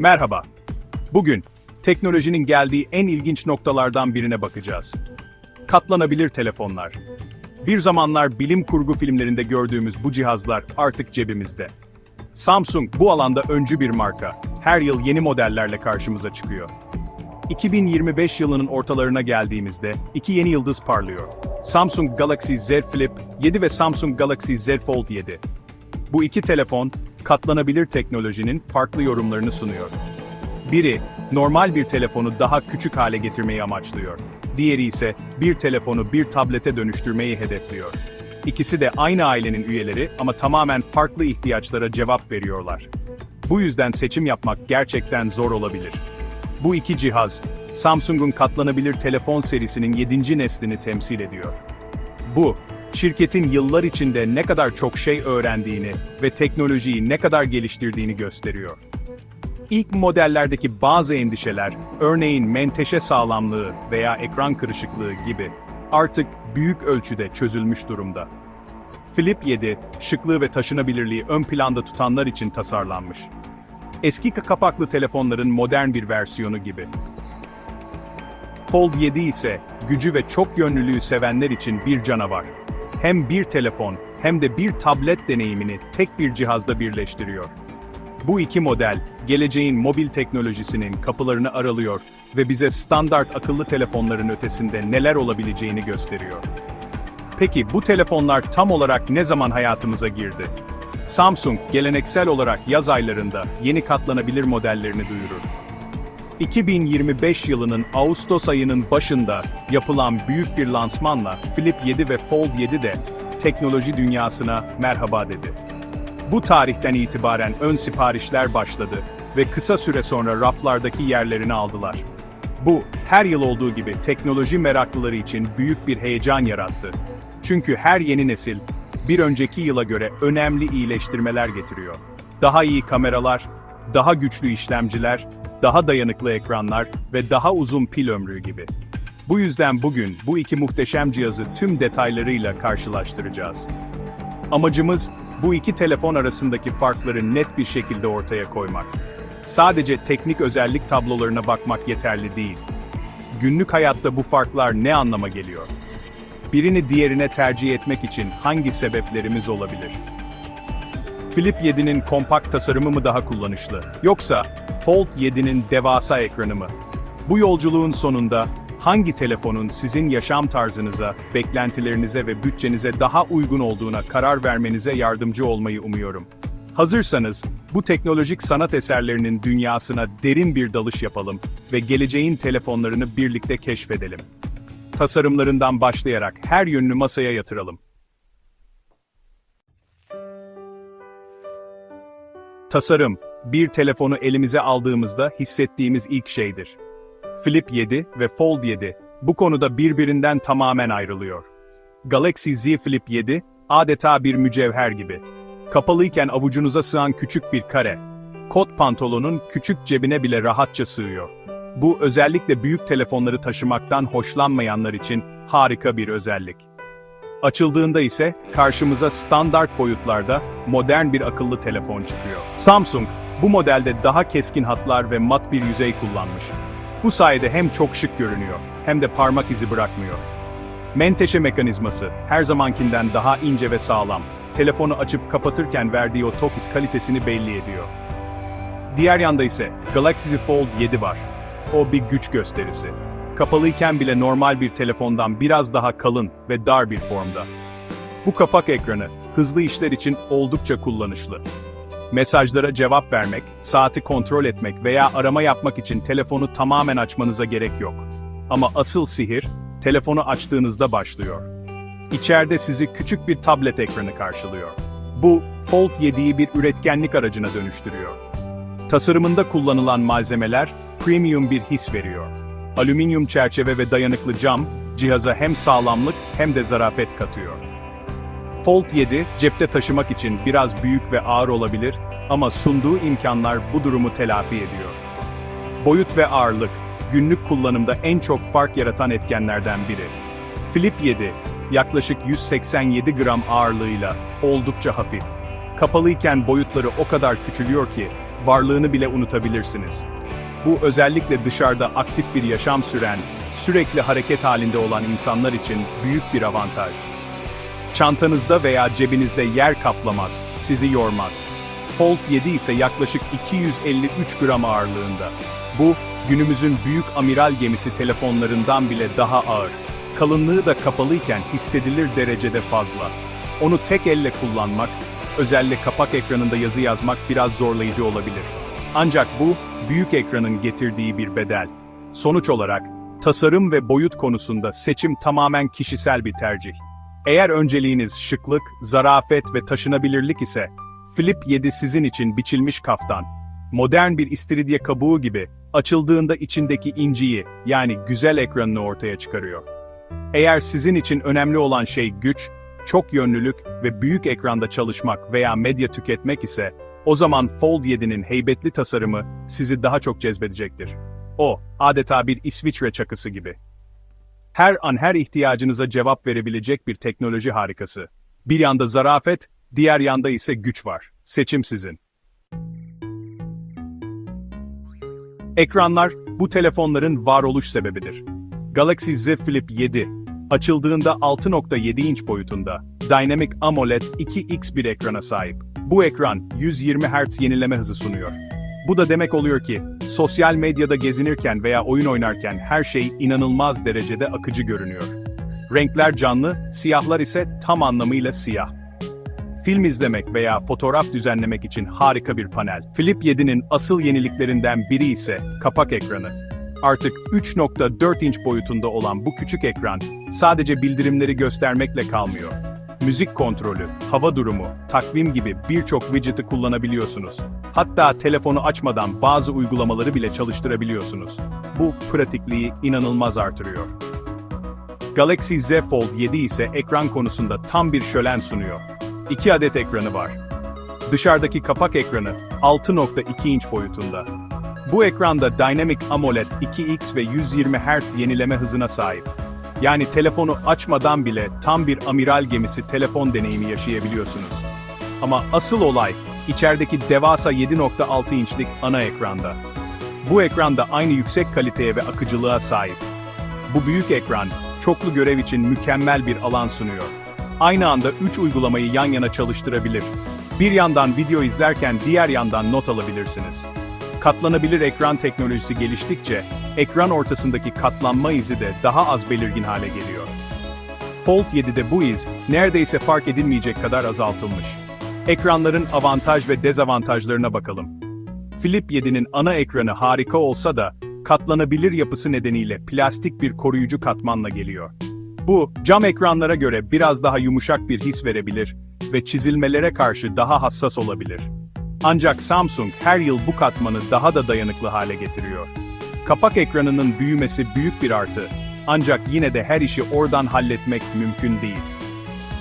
Merhaba. Bugün teknolojinin geldiği en ilginç noktalardan birine bakacağız. Katlanabilir telefonlar. Bir zamanlar bilim kurgu filmlerinde gördüğümüz bu cihazlar artık cebimizde. Samsung bu alanda öncü bir marka. Her yıl yeni modellerle karşımıza çıkıyor. 2025 yılının ortalarına geldiğimizde iki yeni yıldız parlıyor. Samsung Galaxy Z Flip 7 ve Samsung Galaxy Z Fold 7. Bu iki telefon, katlanabilir teknolojinin farklı yorumlarını sunuyor. Biri, normal bir telefonu daha küçük hale getirmeyi amaçlıyor. Diğeri ise bir telefonu bir tablete dönüştürmeyi hedefliyor. İkisi de aynı ailenin üyeleri ama tamamen farklı ihtiyaçlara cevap veriyorlar. Bu yüzden seçim yapmak gerçekten zor olabilir. Bu iki cihaz, Samsung'un katlanabilir telefon serisinin 7. neslini temsil ediyor. Bu, şirketin yıllar içinde ne kadar çok şey öğrendiğini ve teknolojiyi ne kadar geliştirdiğini gösteriyor. İlk modellerdeki bazı endişeler, örneğin menteşe sağlamlığı veya ekran kırışıklığı gibi, artık büyük ölçüde çözülmüş durumda. Flip 7, şıklığı ve taşınabilirliği ön planda tutanlar için tasarlanmış. Eski kapaklı telefonların modern bir versiyonu gibi. Fold 7 ise gücü ve çok yönlülüğü sevenler için bir canavar. Hem bir telefon hem de bir tablet deneyimini tek bir cihazda birleştiriyor. Bu iki model, geleceğin mobil teknolojisinin kapılarını aralıyor ve bize standart akıllı telefonların ötesinde neler olabileceğini gösteriyor. Peki bu telefonlar tam olarak ne zaman hayatımıza girdi? Samsung, geleneksel olarak yaz aylarında yeni katlanabilir modellerini duyurur. 2025 yılının Ağustos ayının başında yapılan büyük bir lansmanla Flip 7 ve Fold 7 de teknoloji dünyasına merhaba dedi. Bu tarihten itibaren ön siparişler başladı ve kısa süre sonra raflardaki yerlerini aldılar. Bu, her yıl olduğu gibi teknoloji meraklıları için büyük bir heyecan yarattı. Çünkü her yeni nesil, bir önceki yıla göre önemli iyileştirmeler getiriyor. Daha iyi kameralar, daha güçlü işlemciler, daha dayanıklı ekranlar ve daha uzun pil ömrü gibi. Bu yüzden bugün bu iki muhteşem cihazı tüm detaylarıyla karşılaştıracağız. Amacımız bu iki telefon arasındaki farkları net bir şekilde ortaya koymak. Sadece teknik özellik tablolarına bakmak yeterli değil. Günlük hayatta bu farklar ne anlama geliyor? Birini diğerine tercih etmek için hangi sebeplerimiz olabilir? Flip 7'nin kompakt tasarımı mı daha kullanışlı? Yoksa Fold 7'nin devasa ekranı mı? Bu yolculuğun sonunda hangi telefonun sizin yaşam tarzınıza, beklentilerinize ve bütçenize daha uygun olduğuna karar vermenize yardımcı olmayı umuyorum. Hazırsanız, bu teknolojik sanat eserlerinin dünyasına derin bir dalış yapalım ve geleceğin telefonlarını birlikte keşfedelim. Tasarımlarından başlayarak her yönünü masaya yatıralım. Tasarım, bir telefonu elimize aldığımızda hissettiğimiz ilk şeydir. Flip 7 ve Fold 7 bu konuda birbirinden tamamen ayrılıyor. Galaxy Z Flip 7 adeta bir mücevher gibi. Kapalıyken avucunuza sığan küçük bir kare. Kot pantolonun küçük cebine bile rahatça sığıyor. Bu özellikle büyük telefonları taşımaktan hoşlanmayanlar için harika bir özellik. Açıldığında ise karşımıza standart boyutlarda modern bir akıllı telefon çıkıyor. Samsung bu modelde daha keskin hatlar ve mat bir yüzey kullanmış. Bu sayede hem çok şık görünüyor hem de parmak izi bırakmıyor. Menteşe mekanizması her zamankinden daha ince ve sağlam. Telefonu açıp kapatırken verdiği o tok his kalitesini belli ediyor. Diğer yanda ise Galaxy Fold 7 var. O bir güç gösterisi. Kapalıyken bile normal bir telefondan biraz daha kalın ve dar bir formda. Bu kapak ekranı hızlı işler için oldukça kullanışlı. Mesajlara cevap vermek, saati kontrol etmek veya arama yapmak için telefonu tamamen açmanıza gerek yok. Ama asıl sihir, telefonu açtığınızda başlıyor. İçeride sizi küçük bir tablet ekranı karşılıyor. Bu, Fold 7'yi bir üretkenlik aracına dönüştürüyor. Tasarımında kullanılan malzemeler, premium bir his veriyor. Alüminyum çerçeve ve dayanıklı cam, cihaza hem sağlamlık hem de zarafet katıyor. Fold 7, cepte taşımak için biraz büyük ve ağır olabilir ama sunduğu imkanlar bu durumu telafi ediyor. Boyut ve ağırlık, günlük kullanımda en çok fark yaratan etkenlerden biri. Flip 7, yaklaşık 187 gram ağırlığıyla oldukça hafif. Kapalıyken boyutları o kadar küçülüyor ki, varlığını bile unutabilirsiniz. Bu özellikle dışarıda aktif bir yaşam süren, sürekli hareket halinde olan insanlar için büyük bir avantaj. Çantanızda veya cebinizde yer kaplamaz, sizi yormaz. Fold 7 ise yaklaşık 253 gram ağırlığında. Bu, günümüzün büyük amiral gemisi telefonlarından bile daha ağır. Kalınlığı da kapalıyken hissedilir derecede fazla. Onu tek elle kullanmak, özellikle kapak ekranında yazı yazmak biraz zorlayıcı olabilir. Ancak bu, büyük ekranın getirdiği bir bedel. Sonuç olarak, tasarım ve boyut konusunda seçim tamamen kişisel bir tercih. Eğer önceliğiniz şıklık, zarafet ve taşınabilirlik ise, Flip 7 sizin için biçilmiş kaftan. Modern bir istiridye kabuğu gibi, açıldığında içindeki inciyi, yani güzel ekranını ortaya çıkarıyor. Eğer sizin için önemli olan şey güç, çok yönlülük ve büyük ekranda çalışmak veya medya tüketmek ise, o zaman Fold 7'nin heybetli tasarımı sizi daha çok cezbedecektir. O, adeta bir İsviçre çakısı gibi. Her an her ihtiyacınıza cevap verebilecek bir teknoloji harikası. Bir yanda zarafet, diğer yanda ise güç var. Seçim sizin. Ekranlar, bu telefonların varoluş sebebidir. Galaxy Z Flip 7, açıldığında 6.7 inç boyutunda, Dynamic AMOLED 2X bir ekrana sahip. Bu ekran, 120 Hz yenileme hızı sunuyor. Bu da demek oluyor ki, sosyal medyada gezinirken veya oyun oynarken her şey inanılmaz derecede akıcı görünüyor. Renkler canlı, siyahlar ise tam anlamıyla siyah. Film izlemek veya fotoğraf düzenlemek için harika bir panel. Flip 7'nin asıl yeniliklerinden biri ise kapak ekranı. Artık 3.4 inç boyutunda olan bu küçük ekran sadece bildirimleri göstermekle kalmıyor. Müzik kontrolü, hava durumu, takvim gibi birçok widget'i kullanabiliyorsunuz. Hatta telefonu açmadan bazı uygulamaları bile çalıştırabiliyorsunuz. Bu pratikliği inanılmaz artırıyor. Galaxy Z Fold 7 ise ekran konusunda tam bir şölen sunuyor. 2 adet ekranı var. Dışarıdaki kapak ekranı 6.2 inç boyutunda. Bu ekranda Dynamic AMOLED 2X ve 120 Hz yenileme hızına sahip. Yani telefonu açmadan bile tam bir amiral gemisi telefon deneyimi yaşayabiliyorsunuz. Ama asıl olay, içerideki devasa 7.6 inçlik ana ekranda. Bu ekranda aynı yüksek kaliteye ve akıcılığa sahip. Bu büyük ekran, çoklu görev için mükemmel bir alan sunuyor. Aynı anda 3 uygulamayı yan yana çalıştırabilir. Bir yandan video izlerken diğer yandan not alabilirsiniz. Katlanabilir ekran teknolojisi geliştikçe, ekran ortasındaki katlanma izi de daha az belirgin hale geliyor. Fold 7'de bu iz, neredeyse fark edilmeyecek kadar azaltılmış. Ekranların avantaj ve dezavantajlarına bakalım. Flip 7'nin ana ekranı harika olsa da, katlanabilir yapısı nedeniyle plastik bir koruyucu katmanla geliyor. Bu, cam ekranlara göre biraz daha yumuşak bir his verebilir ve çizilmelere karşı daha hassas olabilir. Ancak Samsung her yıl bu katmanı daha da dayanıklı hale getiriyor. Kapak ekranının büyümesi büyük bir artı, ancak yine de her işi oradan halletmek mümkün değil.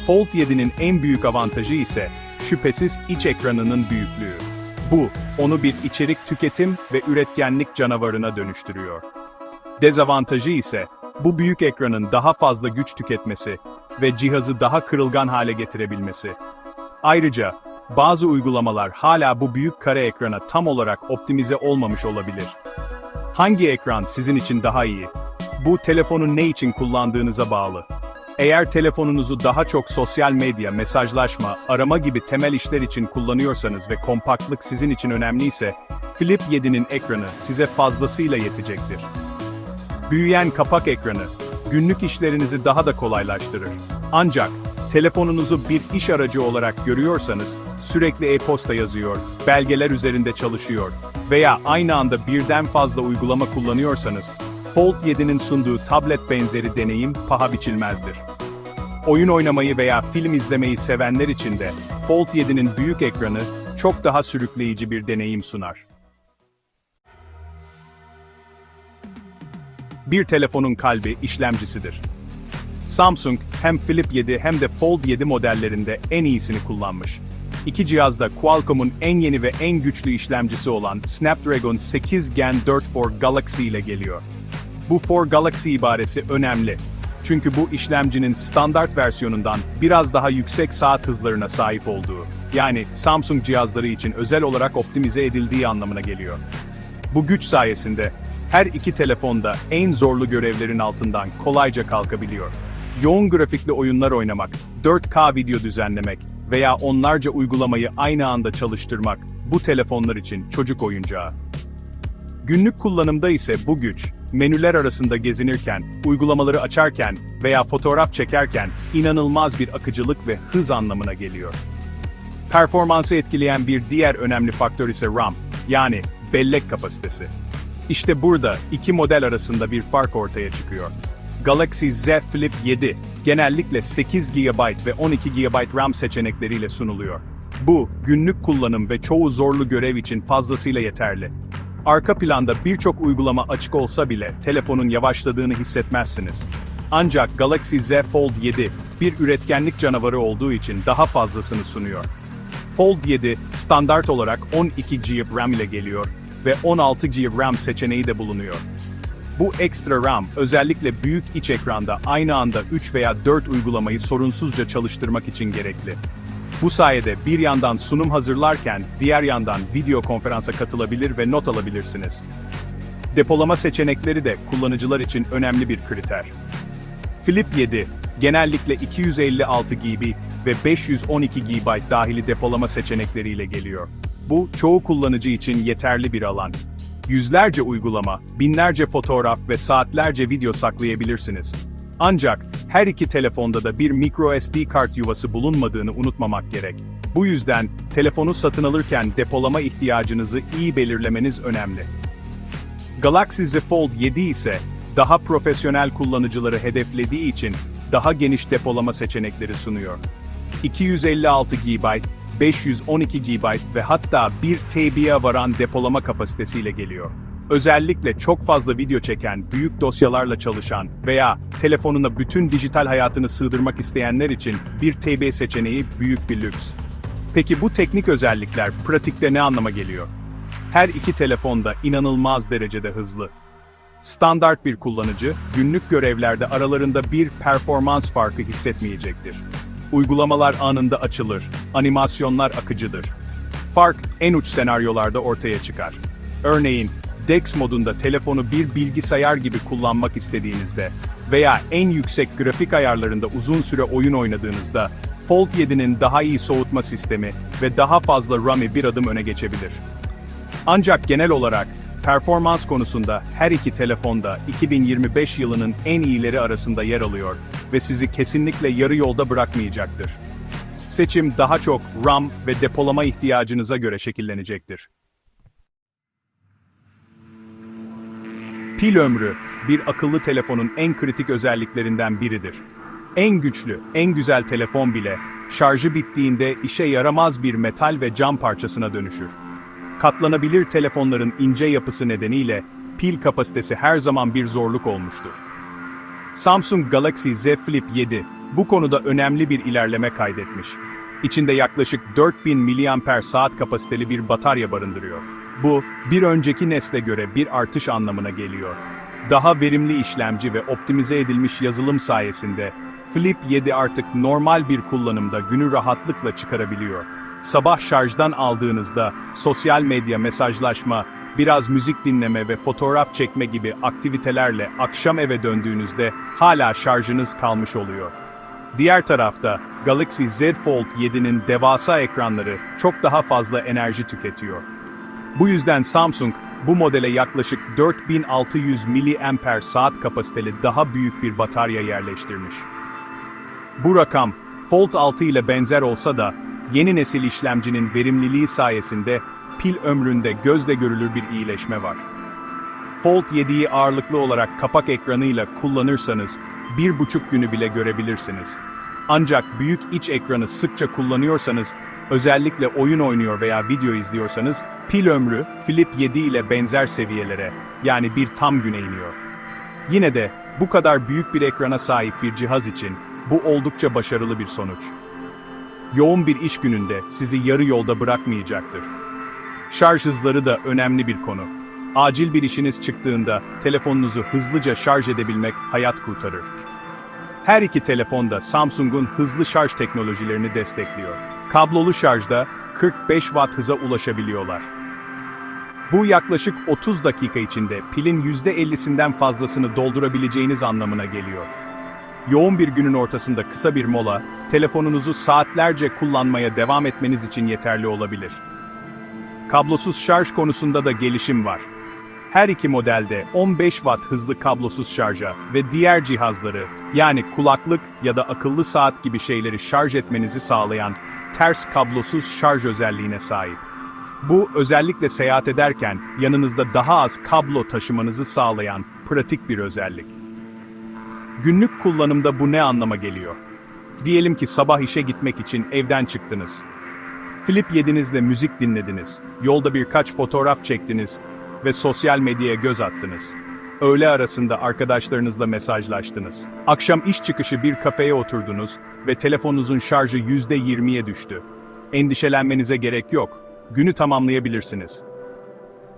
Fold 7'nin en büyük avantajı ise şüphesiz iç ekranının büyüklüğü. Bu, onu bir içerik tüketim ve üretkenlik canavarına dönüştürüyor. Dezavantajı ise, bu büyük ekranın daha fazla güç tüketmesi ve cihazı daha kırılgan hale getirebilmesi. Ayrıca, bazı uygulamalar hala bu büyük kare ekrana tam olarak optimize olmamış olabilir. Hangi ekran sizin için daha iyi? Bu telefonu ne için kullandığınıza bağlı. Eğer telefonunuzu daha çok sosyal medya, mesajlaşma, arama gibi temel işler için kullanıyorsanız ve kompaktlık sizin için önemliyse, Flip 7'nin ekranı size fazlasıyla yetecektir. Büyüyen kapak ekranı, günlük işlerinizi daha da kolaylaştırır. Ancak, telefonunuzu bir iş aracı olarak görüyorsanız, sürekli e-posta yazıyor, belgeler üzerinde çalışıyor veya aynı anda birden fazla uygulama kullanıyorsanız, Fold 7'nin sunduğu tablet benzeri deneyim paha biçilmezdir. Oyun oynamayı veya film izlemeyi sevenler için de Fold 7'nin büyük ekranı çok daha sürükleyici bir deneyim sunar. Bir telefonun kalbi işlemcisidir. Samsung hem Flip 7 hem de Fold 7 modellerinde en iyisini kullanmış. İki cihazda Qualcomm'un en yeni ve en güçlü işlemcisi olan Snapdragon 8 Gen 4 for Galaxy ile geliyor. Bu for Galaxy ibaresi önemli. Çünkü bu işlemcinin standart versiyonundan biraz daha yüksek saat hızlarına sahip olduğu, yani Samsung cihazları için özel olarak optimize edildiği anlamına geliyor. Bu güç sayesinde her iki telefonda en zorlu görevlerin altından kolayca kalkabiliyor. Yoğun grafikli oyunlar oynamak, 4K video düzenlemek veya onlarca uygulamayı aynı anda çalıştırmak bu telefonlar için çocuk oyuncağı. Günlük kullanımda ise bu güç, menüler arasında gezinirken, uygulamaları açarken veya fotoğraf çekerken inanılmaz bir akıcılık ve hız anlamına geliyor. Performansı etkileyen bir diğer önemli faktör ise RAM, yani bellek kapasitesi. İşte burada iki model arasında bir fark ortaya çıkıyor. Galaxy Z Flip 7 genellikle 8 GB ve 12 GB RAM seçenekleriyle sunuluyor. Bu, günlük kullanım ve çoğu zorlu görev için fazlasıyla yeterli. Arka planda birçok uygulama açık olsa bile telefonun yavaşladığını hissetmezsiniz. Ancak Galaxy Z Fold 7 bir üretkenlik canavarı olduğu için daha fazlasını sunuyor. Fold 7 standart olarak 12 GB RAM ile geliyor ve 16 GB RAM seçeneği de bulunuyor. Bu ekstra RAM özellikle büyük iç ekranda aynı anda 3 veya 4 uygulamayı sorunsuzca çalıştırmak için gerekli. Bu sayede bir yandan sunum hazırlarken diğer yandan video konferansa katılabilir ve not alabilirsiniz. Depolama seçenekleri de kullanıcılar için önemli bir kriter. Flip 7 genellikle 256 GB ve 512 GB dahili depolama seçenekleriyle geliyor. Bu çoğu kullanıcı için yeterli bir alan. Yüzlerce uygulama, binlerce fotoğraf ve saatlerce video saklayabilirsiniz. Ancak her iki telefonda da bir micro SD kart yuvası bulunmadığını unutmamak gerek. Bu yüzden telefonu satın alırken depolama ihtiyacınızı iyi belirlemeniz önemli. Galaxy Z Fold 7 ise daha profesyonel kullanıcıları hedeflediği için daha geniş depolama seçenekleri sunuyor. 256 GB, 512 GB ve hatta 1 TB'ye varan depolama kapasitesiyle geliyor. Özellikle çok fazla video çeken, büyük dosyalarla çalışan veya telefonuna bütün dijital hayatını sığdırmak isteyenler için 1 TB seçeneği büyük bir lüks. Peki bu teknik özellikler pratikte ne anlama geliyor? Her iki telefon da inanılmaz derecede hızlı. Standart bir kullanıcı, günlük görevlerde aralarında bir performans farkı hissetmeyecektir. Uygulamalar anında açılır, animasyonlar akıcıdır. Fark en uç senaryolarda ortaya çıkar. Örneğin, DeX modunda telefonu bir bilgisayar gibi kullanmak istediğinizde veya en yüksek grafik ayarlarında uzun süre oyun oynadığınızda, Fold 7'nin daha iyi soğutma sistemi ve daha fazla RAM'i bir adım öne geçebilir. Ancak genel olarak, performans konusunda her iki telefonda 2025 yılının en iyileri arasında yer alıyor ve sizi kesinlikle yarı yolda bırakmayacaktır. Seçim daha çok RAM ve depolama ihtiyacınıza göre şekillenecektir. Pil ömrü, bir akıllı telefonun en kritik özelliklerinden biridir. En güçlü, en güzel telefon bile, şarjı bittiğinde işe yaramaz bir metal ve cam parçasına dönüşür. Katlanabilir telefonların ince yapısı nedeniyle, pil kapasitesi her zaman bir zorluk olmuştur. Samsung Galaxy Z Flip 7, bu konuda önemli bir ilerleme kaydetmiş. İçinde yaklaşık 4000 mAh kapasiteli bir batarya barındırıyor. Bu, bir önceki nesle göre bir artış anlamına geliyor. Daha verimli işlemci ve optimize edilmiş yazılım sayesinde, Flip 7 artık normal bir kullanımda günü rahatlıkla çıkarabiliyor. Sabah şarjdan aldığınızda, sosyal medya mesajlaşma, biraz müzik dinleme ve fotoğraf çekme gibi aktivitelerle akşam eve döndüğünüzde hala şarjınız kalmış oluyor. Diğer tarafta, Galaxy Z Fold 7'nin devasa ekranları çok daha fazla enerji tüketiyor. Bu yüzden Samsung, bu modele yaklaşık 4600 mAh kapasiteli daha büyük bir batarya yerleştirmiş. Bu rakam, Fold 6 ile benzer olsa da, yeni nesil işlemcinin verimliliği sayesinde pil ömründe gözle görülür bir iyileşme var. Fold 7'yi ağırlıklı olarak kapak ekranıyla kullanırsanız, bir buçuk günü bile görebilirsiniz. Ancak büyük iç ekranı sıkça kullanıyorsanız, özellikle oyun oynuyor veya video izliyorsanız, pil ömrü Flip 7 ile benzer seviyelere, yani bir tam güne iniyor. Yine de, bu kadar büyük bir ekrana sahip bir cihaz için, bu oldukça başarılı bir sonuç. Yoğun bir iş gününde sizi yarı yolda bırakmayacaktır. Şarj hızları da önemli bir konu. Acil bir işiniz çıktığında telefonunuzu hızlıca şarj edebilmek hayat kurtarır. Her iki telefon da Samsung'un hızlı şarj teknolojilerini destekliyor. Kablolu şarjda 45 watt hıza ulaşabiliyorlar. Bu yaklaşık 30 dakika içinde pilin %50'sinden fazlasını doldurabileceğiniz anlamına geliyor. Yoğun bir günün ortasında kısa bir mola, telefonunuzu saatlerce kullanmaya devam etmeniz için yeterli olabilir. Kablosuz şarj konusunda da gelişim var. Her iki modelde 15 watt hızlı kablosuz şarja ve diğer cihazları, yani kulaklık ya da akıllı saat gibi şeyleri şarj etmenizi sağlayan ters kablosuz şarj özelliğine sahip. Bu özellikle seyahat ederken yanınızda daha az kablo taşımanızı sağlayan pratik bir özellik. Günlük kullanımda bu ne anlama geliyor? Diyelim ki sabah işe gitmek için evden çıktınız. Flip yedinizle müzik dinlediniz, yolda birkaç fotoğraf çektiniz ve sosyal medyaya göz attınız. Öğle arasında arkadaşlarınızla mesajlaştınız. Akşam iş çıkışı bir kafeye oturdunuz ve telefonunuzun şarjı %20'ye düştü. Endişelenmenize gerek yok. Günü tamamlayabilirsiniz.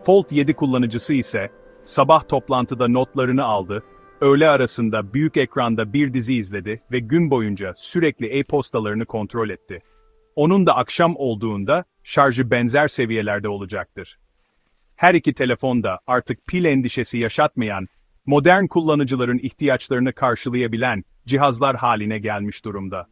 Fold 7 kullanıcısı ise sabah toplantıda notlarını aldı, öğle arasında büyük ekranda bir dizi izledi ve gün boyunca sürekli e-postalarını kontrol etti. Onun da akşam olduğunda şarjı benzer seviyelerde olacaktır. Her iki telefon da artık pil endişesi yaşatmayan, modern kullanıcıların ihtiyaçlarını karşılayabilen cihazlar haline gelmiş durumda.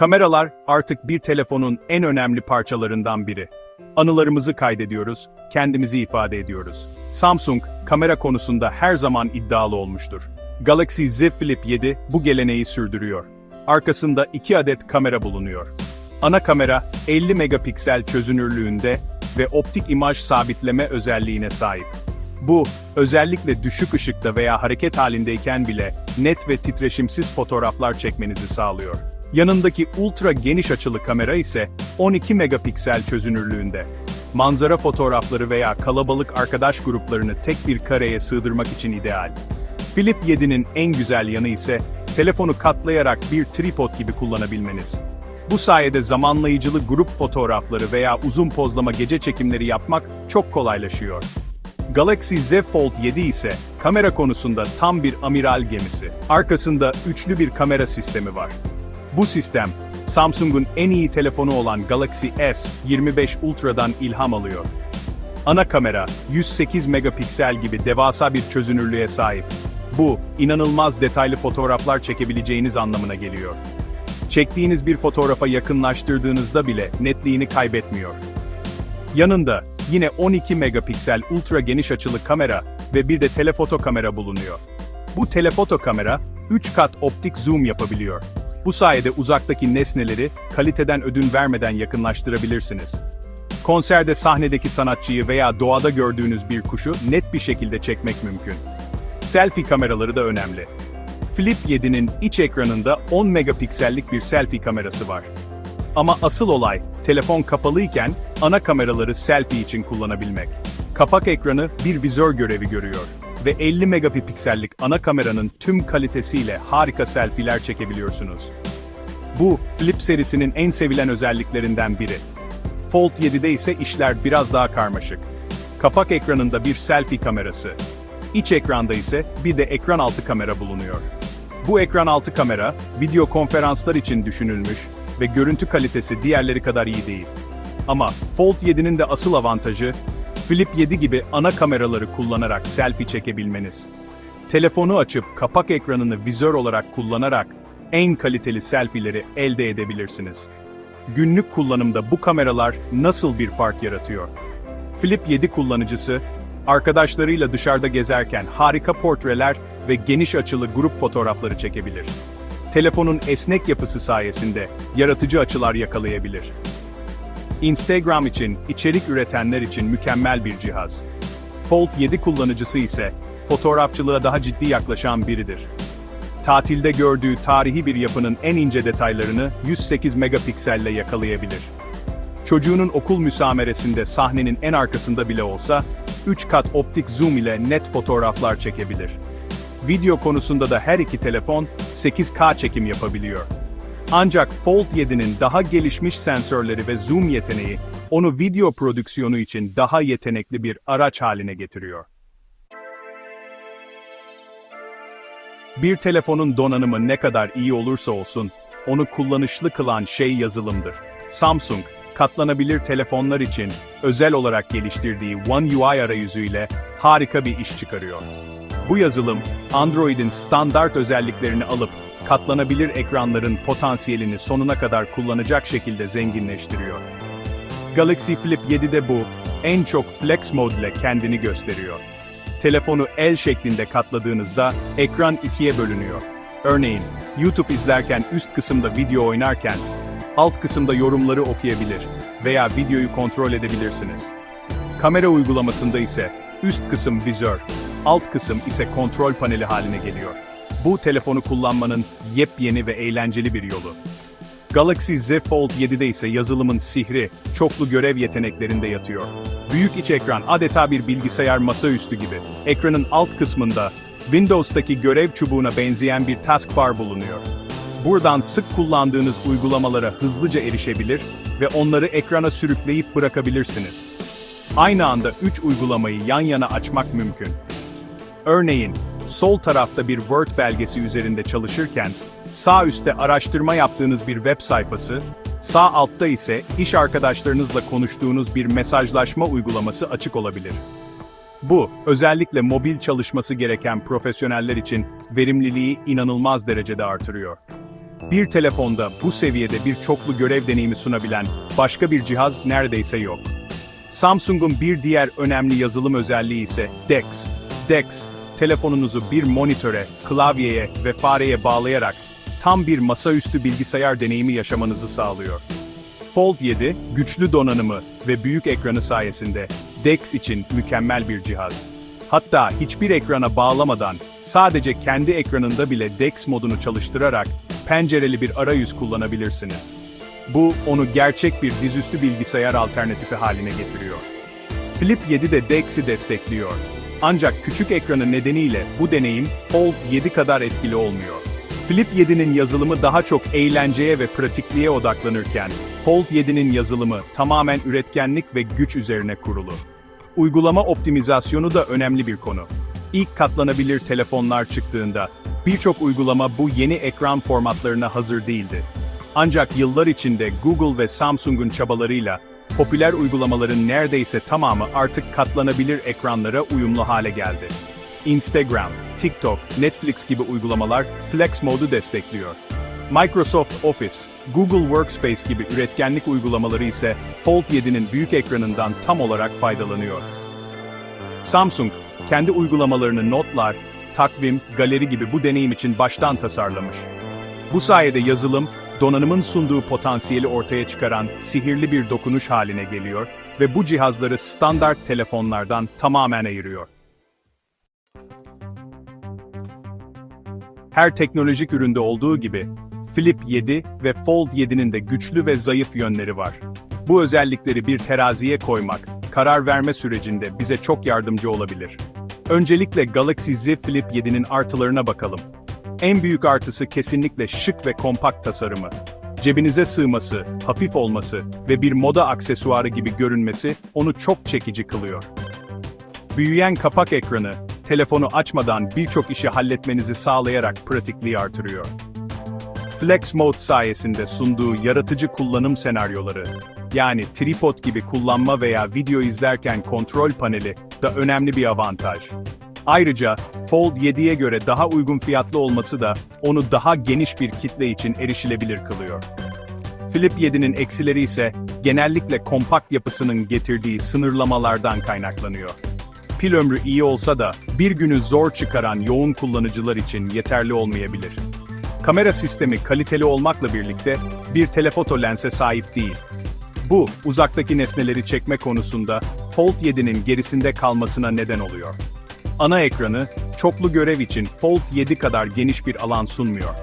Kameralar artık bir telefonun en önemli parçalarından biri. Anılarımızı kaydediyoruz, kendimizi ifade ediyoruz. Samsung, kamera konusunda her zaman iddialı olmuştur. Galaxy Z Flip 7 bu geleneği sürdürüyor. Arkasında iki adet kamera bulunuyor. Ana kamera 50 megapiksel çözünürlüğünde ve optik imaj sabitleme özelliğine sahip. Bu, özellikle düşük ışıkta veya hareket halindeyken bile net ve titreşimsiz fotoğraflar çekmenizi sağlıyor. Yanındaki ultra geniş açılı kamera ise 12 megapiksel çözünürlüğünde. Manzara fotoğrafları veya kalabalık arkadaş gruplarını tek bir kareye sığdırmak için ideal. Flip 7'nin en güzel yanı ise telefonu katlayarak bir tripod gibi kullanabilmeniz. Bu sayede zamanlayıcılı grup fotoğrafları veya uzun pozlama gece çekimleri yapmak çok kolaylaşıyor. Galaxy Z Fold 7 ise kamera konusunda tam bir amiral gemisi. Arkasında üçlü bir kamera sistemi var. Bu sistem, Samsung'un en iyi telefonu olan Galaxy S25 Ultra'dan ilham alıyor. Ana kamera, 108 megapiksel gibi devasa bir çözünürlüğe sahip. Bu, inanılmaz detaylı fotoğraflar çekebileceğiniz anlamına geliyor. Çektiğiniz bir fotoğrafa yakınlaştırdığınızda bile netliğini kaybetmiyor. Yanında, yine 12 megapiksel ultra geniş açılı kamera ve bir de telefoto kamera bulunuyor. Bu telefoto kamera, 3 kat optik zoom yapabiliyor. Bu sayede uzaktaki nesneleri kaliteden ödün vermeden yakınlaştırabilirsiniz. Konserde sahnedeki sanatçıyı veya doğada gördüğünüz bir kuşu net bir şekilde çekmek mümkün. Selfie kameraları da önemli. Flip 7'nin iç ekranında 10 megapiksellik bir selfie kamerası var. Ama asıl olay, telefon kapalıyken ana kameraları selfie için kullanabilmek. Kapak ekranı bir vizör görevi görüyor ve 50 megapiksellik ana kameranın tüm kalitesiyle harika selfie'ler çekebiliyorsunuz. Bu, Flip serisinin en sevilen özelliklerinden biri. Fold 7'de ise işler biraz daha karmaşık. Kapak ekranında bir selfie kamerası. İç ekranda ise bir de ekran altı kamera bulunuyor. Bu ekran altı kamera, video konferanslar için düşünülmüş ve görüntü kalitesi diğerleri kadar iyi değil. Ama Fold 7'nin de asıl avantajı, Flip 7 gibi ana kameraları kullanarak selfie çekebilmeniz. Telefonu açıp kapak ekranını vizör olarak kullanarak en kaliteli selfie'leri elde edebilirsiniz. Günlük kullanımda bu kameralar nasıl bir fark yaratıyor? Flip 7 kullanıcısı, arkadaşlarıyla dışarıda gezerken harika portreler ve geniş açılı grup fotoğrafları çekebilir. Telefonun esnek yapısı sayesinde yaratıcı açılar yakalayabilir. Instagram için, içerik üretenler için mükemmel bir cihaz. Fold 7 kullanıcısı ise fotoğrafçılığa daha ciddi yaklaşan biridir. Tatilde gördüğü tarihi bir yapının en ince detaylarını 108 megapikselle yakalayabilir. Çocuğunun okul müsameresinde sahnenin en arkasında bile olsa, 3 kat optik zoom ile net fotoğraflar çekebilir. Video konusunda da her iki telefon 8K çekim yapabiliyor. Ancak Fold 7'nin daha gelişmiş sensörleri ve zoom yeteneği, onu video prodüksiyonu için daha yetenekli bir araç haline getiriyor. Bir telefonun donanımı ne kadar iyi olursa olsun, onu kullanışlı kılan şey yazılımdır. Samsung, katlanabilir telefonlar için özel olarak geliştirdiği One UI arayüzüyle harika bir iş çıkarıyor. Bu yazılım, Android'in standart özelliklerini alıp katlanabilir ekranların potansiyelini sonuna kadar kullanacak şekilde zenginleştiriyor. Galaxy Flip 7'de bu, en çok Flex Mode ile kendini gösteriyor. Telefonu el şeklinde katladığınızda ekran ikiye bölünüyor. Örneğin, YouTube izlerken üst kısımda video oynarken, alt kısımda yorumları okuyabilir veya videoyu kontrol edebilirsiniz. Kamera uygulamasında ise üst kısım vizör, alt kısım ise kontrol paneli haline geliyor. Bu telefonu kullanmanın yepyeni ve eğlenceli bir yolu. Galaxy Z Fold 7'de ise yazılımın sihri, çoklu görev yeteneklerinde yatıyor. Büyük iç ekran adeta bir bilgisayar masaüstü gibi. Ekranın alt kısmında, Windows'taki görev çubuğuna benzeyen bir taskbar bulunuyor. Buradan sık kullandığınız uygulamalara hızlıca erişebilir ve onları ekrana sürükleyip bırakabilirsiniz. Aynı anda 3 uygulamayı yan yana açmak mümkün. Örneğin, sol tarafta bir Word belgesi üzerinde çalışırken, sağ üstte araştırma yaptığınız bir web sayfası, sağ altta ise iş arkadaşlarınızla konuştuğunuz bir mesajlaşma uygulaması açık olabilir. Bu, özellikle mobil çalışması gereken profesyoneller için verimliliği inanılmaz derecede artırıyor. Bir telefonda bu seviyede bir çoklu görev deneyimi sunabilen başka bir cihaz neredeyse yok. Samsung'un bir diğer önemli yazılım özelliği ise DeX. DeX, telefonunuzu bir monitöre, klavyeye ve fareye bağlayarak tam bir masaüstü bilgisayar deneyimi yaşamanızı sağlıyor. Fold 7, güçlü donanımı ve büyük ekranı sayesinde DeX için mükemmel bir cihaz. Hatta hiçbir ekrana bağlamadan, sadece kendi ekranında bile DeX modunu çalıştırarak pencereli bir arayüz kullanabilirsiniz. Bu, onu gerçek bir dizüstü bilgisayar alternatifi haline getiriyor. Flip 7 de DeX'i destekliyor. Ancak küçük ekranı nedeniyle bu deneyim Fold 7 kadar etkili olmuyor. Flip 7'nin yazılımı daha çok eğlenceye ve pratikliğe odaklanırken, Fold 7'nin yazılımı tamamen üretkenlik ve güç üzerine kurulu. Uygulama optimizasyonu da önemli bir konu. İlk katlanabilir telefonlar çıktığında, birçok uygulama bu yeni ekran formatlarına hazır değildi. Ancak yıllar içinde Google ve Samsung'un çabalarıyla, popüler uygulamaların neredeyse tamamı artık katlanabilir ekranlara uyumlu hale geldi. Instagram, TikTok, Netflix gibi uygulamalar Flex modu destekliyor. Microsoft Office, Google Workspace gibi üretkenlik uygulamaları ise Fold 7'nin büyük ekranından tam olarak faydalanıyor. Samsung, kendi uygulamalarını notlar, takvim, galeri gibi bu deneyim için baştan tasarlamış. Bu sayede yazılım, donanımın sunduğu potansiyeli ortaya çıkaran sihirli bir dokunuş haline geliyor ve bu cihazları standart telefonlardan tamamen ayırıyor. Her teknolojik üründe olduğu gibi, Flip 7 ve Fold 7'nin de güçlü ve zayıf yönleri var. Bu özellikleri bir teraziye koymak, karar verme sürecinde bize çok yardımcı olabilir. Öncelikle Galaxy Z Flip 7'nin artılarına bakalım. En büyük artısı kesinlikle şık ve kompakt tasarımı. Cebinize sığması, hafif olması ve bir moda aksesuarı gibi görünmesi onu çok çekici kılıyor. Büyüyen kapak ekranı, telefonu açmadan birçok işi halletmenizi sağlayarak pratikliği artırıyor. Flex Mode sayesinde sunduğu yaratıcı kullanım senaryoları, yani tripod gibi kullanma veya video izlerken kontrol paneli da önemli bir avantaj. Ayrıca, Fold 7'ye göre daha uygun fiyatlı olması da onu daha geniş bir kitle için erişilebilir kılıyor. Flip 7'nin eksileri ise genellikle kompakt yapısının getirdiği sınırlamalardan kaynaklanıyor. Pil ömrü iyi olsa da bir günü zor çıkaran yoğun kullanıcılar için yeterli olmayabilir. Kamera sistemi kaliteli olmakla birlikte bir telefoto lense sahip değil. Bu, uzaktaki nesneleri çekme konusunda Fold 7'nin gerisinde kalmasına neden oluyor. Ana ekranı, çoklu görev için Fold 7 kadar geniş bir alan sunmuyor.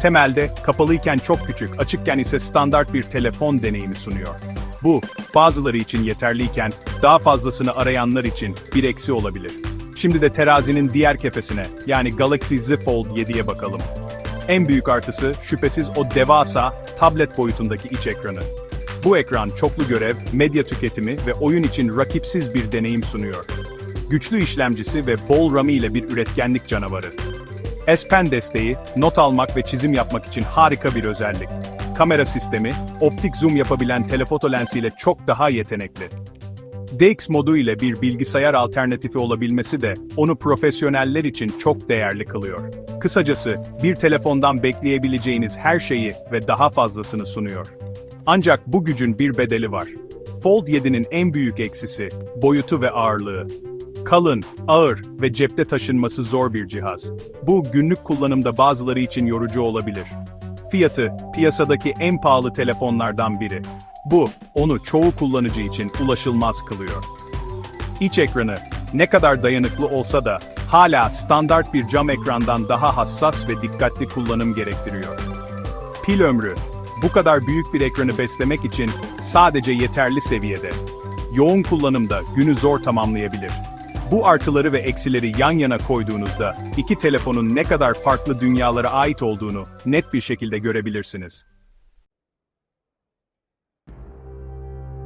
Temelde, kapalıyken çok küçük, açıkken ise standart bir telefon deneyimi sunuyor. Bu, bazıları için yeterliyken, daha fazlasını arayanlar için bir eksi olabilir. Şimdi de terazinin diğer kefesine, yani Galaxy Z Fold 7'ye bakalım. En büyük artısı, şüphesiz o devasa, tablet boyutundaki iç ekranı. Bu ekran çoklu görev, medya tüketimi ve oyun için rakipsiz bir deneyim sunuyor. Güçlü işlemcisi ve bol RAM ile bir üretkenlik canavarı. S Pen desteği, not almak ve çizim yapmak için harika bir özellik. Kamera sistemi, optik zoom yapabilen telefoto lensiyle çok daha yetenekli. DeX modu ile bir bilgisayar alternatifi olabilmesi de onu profesyoneller için çok değerli kılıyor. Kısacası, bir telefondan bekleyebileceğiniz her şeyi ve daha fazlasını sunuyor. Ancak bu gücün bir bedeli var. Fold 7'nin en büyük eksisi, boyutu ve ağırlığı. Kalın, ağır ve cepte taşınması zor bir cihaz. Bu günlük kullanımda bazıları için yorucu olabilir. Fiyatı, piyasadaki en pahalı telefonlardan biri. Bu, onu çoğu kullanıcı için ulaşılmaz kılıyor. İç ekranı, ne kadar dayanıklı olsa da, hala standart bir cam ekrandan daha hassas ve dikkatli kullanım gerektiriyor. Pil ömrü, bu kadar büyük bir ekranı beslemek için sadece yeterli seviyede. Yoğun kullanımda günü zor tamamlayabilir. Bu artıları ve eksileri yan yana koyduğunuzda iki telefonun ne kadar farklı dünyalara ait olduğunu net bir şekilde görebilirsiniz.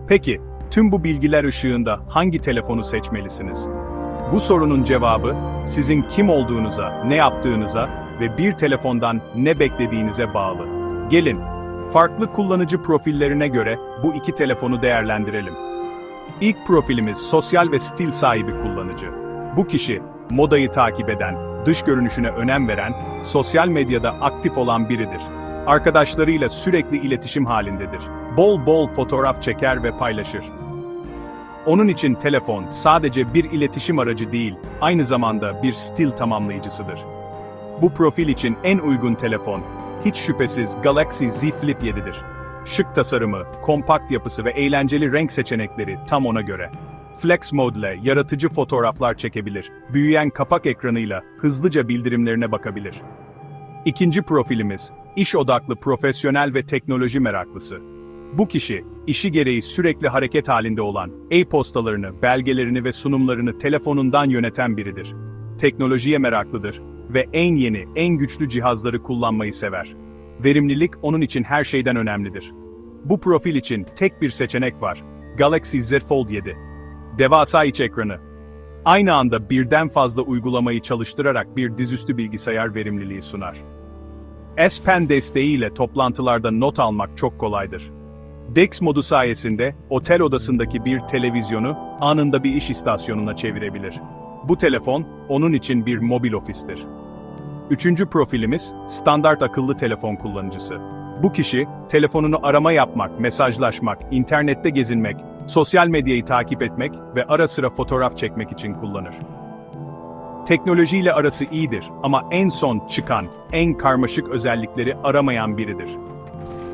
Peki, tüm bu bilgiler ışığında hangi telefonu seçmelisiniz? Bu sorunun cevabı, sizin kim olduğunuza, ne yaptığınıza ve bir telefondan ne beklediğinize bağlı. Gelin, farklı kullanıcı profillerine göre bu iki telefonu değerlendirelim. İlk profilimiz sosyal ve stil sahibi kullanıcı. Bu kişi, modayı takip eden, dış görünüşüne önem veren, sosyal medyada aktif olan biridir. Arkadaşlarıyla sürekli iletişim halindedir. Bol bol fotoğraf çeker ve paylaşır. Onun için telefon sadece bir iletişim aracı değil, aynı zamanda bir stil tamamlayıcısıdır. Bu profil için en uygun telefon, hiç şüphesiz Galaxy Z Flip 7'dir. Şık tasarımı, kompakt yapısı ve eğlenceli renk seçenekleri tam ona göre. Flex Mode ile yaratıcı fotoğraflar çekebilir, büyüyen kapak ekranıyla hızlıca bildirimlerine bakabilir. İkinci profilimiz, iş odaklı profesyonel ve teknoloji meraklısı. Bu kişi, işi gereği sürekli hareket halinde olan, e-postalarını, belgelerini ve sunumlarını telefonundan yöneten biridir. Teknolojiye meraklıdır ve en yeni, en güçlü cihazları kullanmayı sever. Verimlilik onun için her şeyden önemlidir. Bu profil için tek bir seçenek var. Galaxy Z Fold 7. Devasa iç ekranı. Aynı anda birden fazla uygulamayı çalıştırarak bir dizüstü bilgisayar verimliliği sunar. S Pen desteğiyle toplantılarda not almak çok kolaydır. DeX modu sayesinde otel odasındaki bir televizyonu anında bir iş istasyonuna çevirebilir. Bu telefon onun için bir mobil ofistir. Üçüncü profilimiz standart akıllı telefon kullanıcısı. Bu kişi telefonunu arama yapmak, mesajlaşmak, internette gezinmek, sosyal medyayı takip etmek ve ara sıra fotoğraf çekmek için kullanır. Teknolojiyle arası iyidir ama en son çıkan, en karmaşık özellikleri aramayan biridir.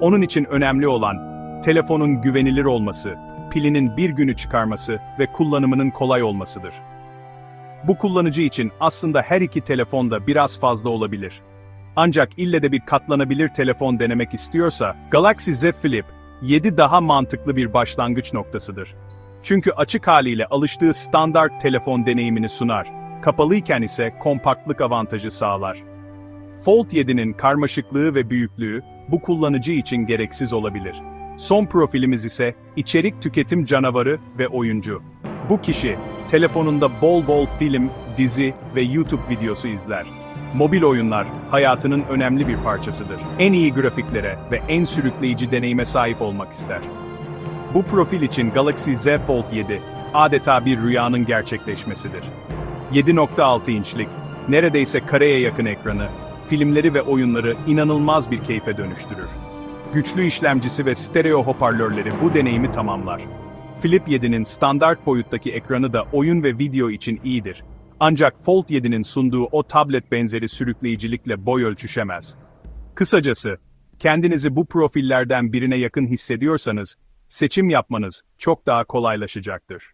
Onun için önemli olan, telefonun güvenilir olması, pilinin bir günü çıkarması ve kullanımının kolay olmasıdır. Bu kullanıcı için aslında her iki telefon da biraz fazla olabilir. Ancak ille de bir katlanabilir telefon denemek istiyorsa, Galaxy Z Flip 7 daha mantıklı bir başlangıç noktasıdır. Çünkü açık haliyle alıştığı standart telefon deneyimini sunar, kapalıyken ise kompaktlık avantajı sağlar. Fold 7'nin karmaşıklığı ve büyüklüğü bu kullanıcı için gereksiz olabilir. Son profilimiz ise içerik tüketim canavarı ve oyuncu. Bu kişi telefonunda bol bol film, dizi ve YouTube videosu izler. Mobil oyunlar hayatının önemli bir parçasıdır. En iyi grafiklere ve en sürükleyici deneyime sahip olmak ister. Bu profil için Galaxy Z Fold 7 adeta bir rüyanın gerçekleşmesidir. 7.6 inçlik, neredeyse kareye yakın ekranı, filmleri ve oyunları inanılmaz bir keyfe dönüştürür. Güçlü işlemcisi ve stereo hoparlörleri bu deneyimi tamamlar. Flip 7'nin standart boyuttaki ekranı da oyun ve video için iyidir. Ancak Fold 7'nin sunduğu o tablet benzeri sürükleyicilikle boy ölçüşemez. Kısacası, kendinizi bu profillerden birine yakın hissediyorsanız, seçim yapmanız çok daha kolaylaşacaktır.